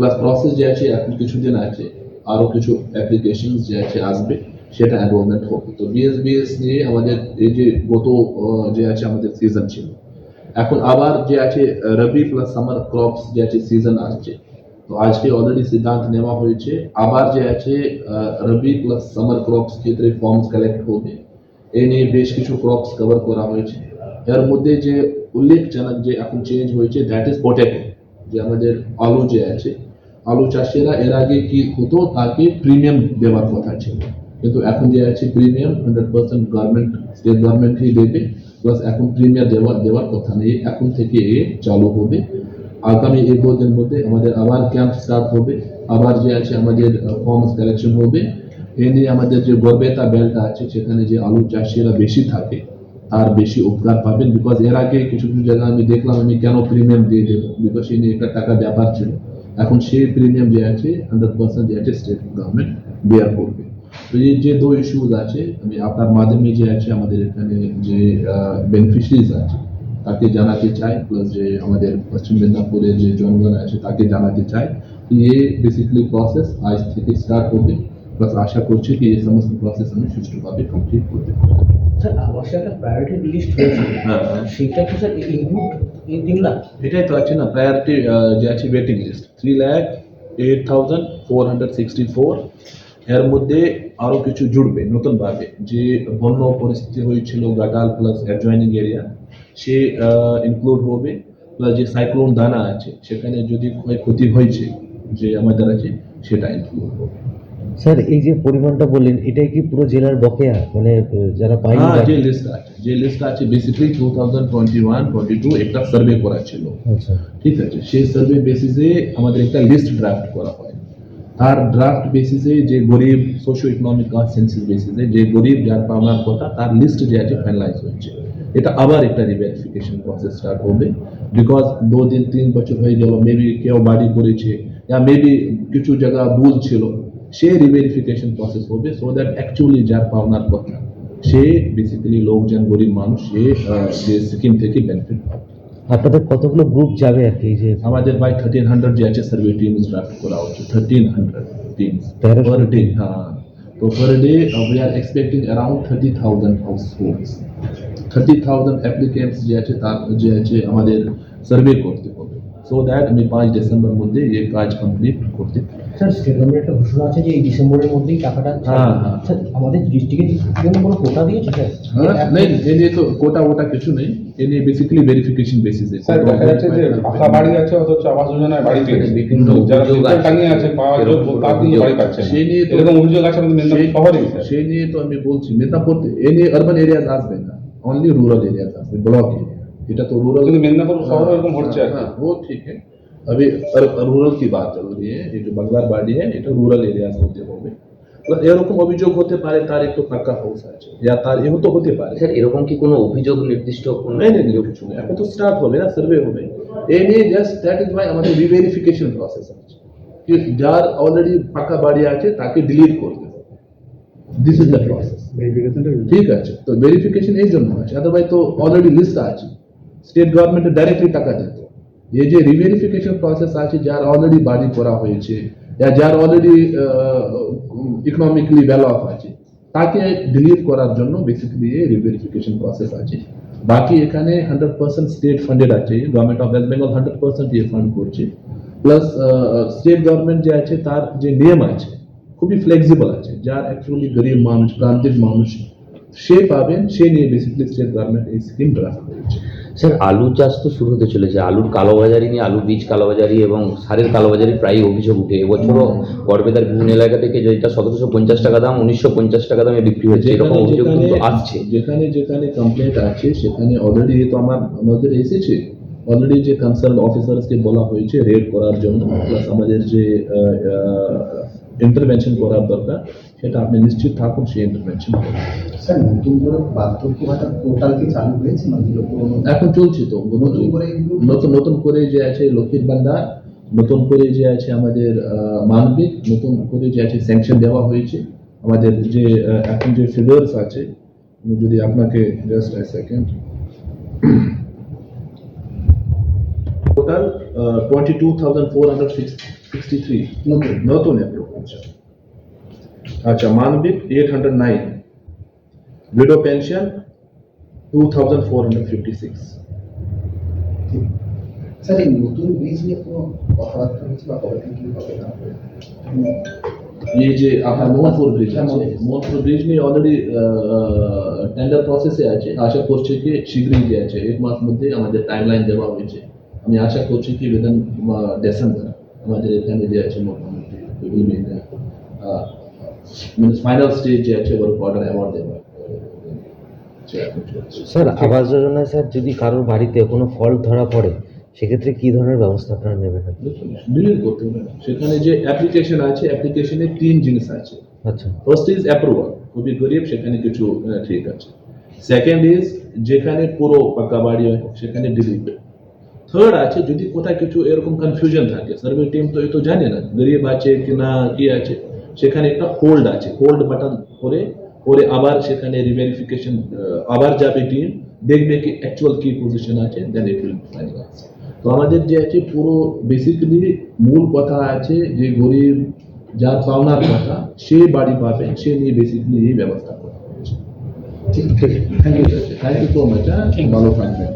Plus process যে আছে, এখন কিছুদিন আছে, আরও কিছু অ্যাপ্লিকেশন যে আছে আসবে, সেটা এনরোলমেন্ট হবে। তো বিএসবিএস নিয়ে আমাদের এই যে গত যে আছে আমাদের সিজন ছিল। এখন আবার যে আছে রবি প্লাস সামার ক্রপস যে আছে সিজন আসছে। তো আজকে অলরেডি সিদ্ধান্ত নেওয়া হয়েছে, আবার যে আছে রবি প্লাস সামার ক্রপস ক্ষেত্রে ফর্মস কালেক্ট হবে। এই নিয়ে বেশ কিছু ক্রপস কভার করা হয়েছে। এর মধ্যে যে উল্লেখজনক যে এখন চেঞ্জ হয়েছে দ্যাট ইজ পটেটো যে আমাদের আলু যে আছে আলু চাষিরা এর আগে কি হতো? তাকে প্রিমিয়াম দেওয়ার কথা ছিল। কিন্তু এখন যে আছে premium hundred percent government state গভর্নমেন্টই দেবে। প্লাস এখন প্রিমিয়াম দেওয়ার দেওয়ার কথা নেই। এখন থেকে এ চালু হবে। আগামী এক দু দিন মধ্যে আমাদের আবার ক্যাম্প স্টার্ট হবে। আবার যে আছে আমাদের ফর্মস কালেকশন হবে। এ নিয়ে আমাদের যে গর্বেতা বেল্ট আছে, সেখানে যে আলু চাষিরা বেশি থাকে, তার বেশি উপকার পাবেন। বিকজ এর আগে কিছু কিছু জায়গায় আমি দেখলাম, আমি কেন প্রিমিয়াম দিয়ে দেবো? বিকজ এই নিয়ে একটা টাকা ব্যাপার ছিল। এখন সেই প্রিমিয়াম যে আছে হান্ড্রেড পার্সেন্ট যে আছে স্টেট গভর্নমেন্ট বেয়ার করবে। তো এই যে দু ইস্যুজ আছে, আমি আপনার মাধ্যমে যে আছে, আমাদের এখানে যে বেনিফিশিয়ারিজ আছে, তাকে জানাতে চাই প্লাস যে আমাদের পশ্চিম মেদিনীপুরের যে জনগণ আছে, তাকে জানাতে চাই। এ বেসিক্যালি প্রসেস আজ থেকে স্টার্ট হবে প্লাস আশা করছি এই সমস্ত প্রসেস আমি সুষ্ঠুভাবে কমপ্লিট করতে পারব। স্যার আবাসে একটা প্রায়োরিটি লিস্ট হয়েছে। হ্যাঁ সেটা কি স্যার ইনক্লুড এই তিন লাখ? এটাই তো আছে না প্রায়োরিটি যে আছে waiting list three lakh eight thousand four hundred sixty four এর মধ্যে আরও কিছু জুড়বে নতুনভাবে। যে বন্য পরিস্থিতি হয়েছিল গাটাল প্লাস অ্যাডজয়নিং এরিয়া সে ইনক্লুড হবে। প্লাস যে সাইক্লোন দানা আছে সেখানে যদি ক্ষয়ক্ষতি হয়েছে যে আমাদের আছে সেটা ইনক্লুড হবে। স্যার এই যে পরিমাণটা বললেন এটাই কি পুরো জেলার বকেয়া? মানে যারা পায়নি হ্যাঁ যে লিস্ট আছে যে লিস্ট আছে basically two thousand twenty one twenty two একটা সার্ভে করা ছিল। আচ্ছা। ঠিক আছে সেই সার্ভে বেসিসে আমাদের একটা লিস্ট ড্রাফট করা হয়। তার ড্রাফট বেসিসে যে গরিব সোশিও ইকোনমিক কাস্ট সেন্সিস বেসিসে যে গরিব যার পাওনার কথা তার লিস্ট যে আছে ফাইনালাইজ হয়েছে। এটা আবার একটা রিভেরিফিকেশন প্রসেস স্টার্ট হবে। বিকজ দু দিন তিন বছর হয়ে গেল মেবি কেউ বাড়ি করেছে মেবি কিছু জায়গা ভুল ছিল। সে রিভেরিফিকেশন প্রসেস হবে সো দ্যাট অ্যাকচুয়ালি যার পাওনার কথা সে বেসিক্যালি লোকজন গরিব মানুষ সে আহ, যে স্কিম থেকে বেনিফিট পাবে আপনাদের কতগুলো গ্রুপ যাবে আর কি এই যে আমাদের বাই থার্টিন হান্ড্রেড যে আছে সার্ভে টিমস ড্রাফট করা হচ্ছে থার্টিন হান্ড্রেড টিমস তেরোশো। পার ডে হ্যাঁ তো per day we are expecting around thirty thousand households thirty thousand applicants যে আছে তার যে আছে আমাদের সার্ভে করতে হবে সো দ্যাট আমি পাঁচ ডিসেম্বর মধ্যে এই কাজ কমপ্লিট করতে পারি একটা স্টেট একটা ঘোষণা আছে যে এই ডিসেম্বরের মধ্যেই টাকাটা আমাদের ডিস্ট্রিক্টের জন্য কোনো কোটা দিয়েছে স্যার? হ্যাঁ নেই এই যে তো কোটা ওটা কিছু নেই। এ নিয়ে বেসিক্যালি ভেরিফিকেশন বেসিসে স্যার দেখা যাচ্ছে যে পাকা বাড়ি আছে অথচ আবাস যোজনায় বাড়ি পেয়েছে। কিন্তু যারা টাঙিয়ে আছে পাওয়া যোগ্য তা কিন্তু বাড়ি পাচ্ছে সেই নিয়ে তো এরকম অভিযোগ আছে আমাদের মেদিনীপুর শহরেই স্যার। সেই নিয়ে তো আমি বলছি মেদিনীপুর এ নিয়ে আরবান এরিয়াজ আসবে না। অনলি রুরাল এরিয়াজ আসবে ব্লক এরিয়া এটা তো রুরাল কিন্তু মেদিনীপুর শহরে এরকম হ্যাঁ, হচ্ছে হ্যাঁ ও ঠিক আছে अभी রুরাল কি বাত জরুরি এটা বাংলার বাড়ি হ্যাঁ এটা রুরাল এরিয়াস হতে হবে এরকম অভিযোগ হতে পারে তার একটু পাক্কা হাউস আছে ইয়া তার এও তো হতে পারে স্যার এরকম কি কোনো অভিযোগ নির্দিষ্ট কোনো নেই নেই কিছু নেই এখন তো স্টার্ট হবে না সার্ভে হবে এই নিয়ে জাস্ট দ্যাট ইজ মাই আমাদের রিভেরিফিকেশন প্রসেস আছে কি যার অলরেডি পাকা বাড়ি আছে তাকে ডিলিট করতে দিস ইজ দ্য প্রসেস ভেরিফিকেশনটা ঠিক আছে তো ভেরিফিকেশন এই জন্য আছে আদারওয়াইজ তো অলরেডি লিস্ট আছে স্টেট গভর্নমেন্ট ডাইরেক্টলি টাকা দিত এই যে রিভেরিফিকেশন প্রসেস আছে, যার অলরেডি বাড়ি করা হয়েছে যার অলরেডি ইকোনমিক্যালি ভ্যালু অফ আছে, তাকে ডিলিট করার জন্য বেসিক্যালি এই রিভেরিফিকেশন প্রসেস আছে। বাকি এখানে হান্ড্রেড পার্সেন্ট স্টেট ফান্ডেড আছে government of West Bengal hundred percent ইয়ে ফান্ড করছে। প্লাস স্টেট গভর্নমেন্ট যে আছে, তার যে নিয়ম আছে, খুবই ফ্লেক্সিবল আছে, যার অ্যাকচুয়ালি গরিব মানুষ, প্রান্তিক মানুষ সে পাবেন সে নিয়ে বেসিক্যালি স্টেট গভর্নমেন্ট এই স্কিম ড্রাফট করেছে স্যার আলু চাষ তো শুরু হতে চলেছে। আলুর কালোবাজারি নিয়ে আলু বীজ কালোবাজারি এবং সারের কালোবাজারি প্রায় অভিযোগ উঠে। এবছরও গড়বেতার বিভিন্ন এলাকা থেকে যেটা সতেরোশো পঞ্চাশ টাকা দাম উনিশশো পঞ্চাশ টাকা দামে বিক্রি হচ্ছে। এরকম অভিযোগ কিন্তু আসছে। যেখানে যেখানে কমপ্লেন্ট আছে সেখানে অলরেডি তো আমার আমাদের এসেছে। অলরেডি যে কনসার্ন অফিসার্সকে বলা হয়েছে রেড করার জন্য প্লাস আমাদের যে ইন্টারভেনশন করার দরকার সেটা আপনি নিশ্চিত থাকুন সেই ইন্টারভেনশন স্যার নতুন করে বার্ধক্য ভাতা পোর্টাল কি চালু হয়েছে এখন চলছে তো। নতুন করে নতুন নতুন করে যে আছে লক্ষ্মীর ভান্ডার নতুন করে যে আছে আমাদের মানবিক নতুন করে যে আছে স্যাংশন দেওয়া হয়েছে। আমাদের যে এখন যে ফিগার্স আছে যদি আপনাকে just a second total twenty two thousand four hundred sixty three নতুন। নতুন অ্যাপ্রুভ আচ্ছা আচ্ছা মানবিক eight hundred nine widow pension two thousand four hundred fifty six sir এই নতুন ব্রিজ নিয়ে কোনো কথাবার্তা হয়েছে বা কবে থেকে হবে না হবে? ये যে আপনার মোহনপুর ব্রিজ হ্যাঁ, আছে মোহনপুর। মোহনপুর ব্রিজ নিয়ে অলরেডি টেন্ডার প্রসেসে আছে আশা করছি কি শীঘ্রই যে আছে এক মাস মধ্যে আমাদের টাইমলাইন দেওয়া হয়েছে আমি আশা করছি কি উইদিন ডিসেম্বর আমাদের এখানে যে আছে মোটামুটি মিনস ফাইনাল স্টেজ আছে ওর অর্ডার অ্যাওয়ার্ড দেওয়া। স্যার আবাস যোজনায় স্যার যদি কারোর বাড়িতে কোনো ধরা পড়ে সেক্ষেত্রে কি ধরনের ব্যবস্থা আপনারা নেবেন? করতে হবে সেখানে যে অ্যাপ্লিকেশন আছে অ্যাপ্লিকেশনে তিন জিনিস আছে। আচ্ছা। ফার্স্ট ইজ অ্যাপ্রুভাল খুবই গরিব সেখানে কিছু ঠিক আছে। সেকেন্ড ইজ যেখানে পুরো পাকা বাড়ি হয় সেখানে ডিলিট থার্ড আছে যদি কোথায় কিছু এরকম কনফিউশন থাকে সার্ভে টিম তো এ তো জানে না গরিব আছে কি না কি আছে। সেখানে একটা হোল্ড আছে। হোল্ড বাটন করে করে আবার সেখানে রিভেরিফিকেশন আবার যাবে টিম দেখবে কি অ্যাকচুয়াল কি পজিশন আছে দেন ইট উইল ফাইনাল তো আমাদের যে আছে পুরো বেসিক্যালি মূল কথা আছে যে গরিব যার পাওনার কথা সে বাড়ি পাবে সে নিয়ে বেসিক্যালি এই ব্যবস্থা করা হয়েছে। ঠিক thank you thank you so much ভালো থাকবেন।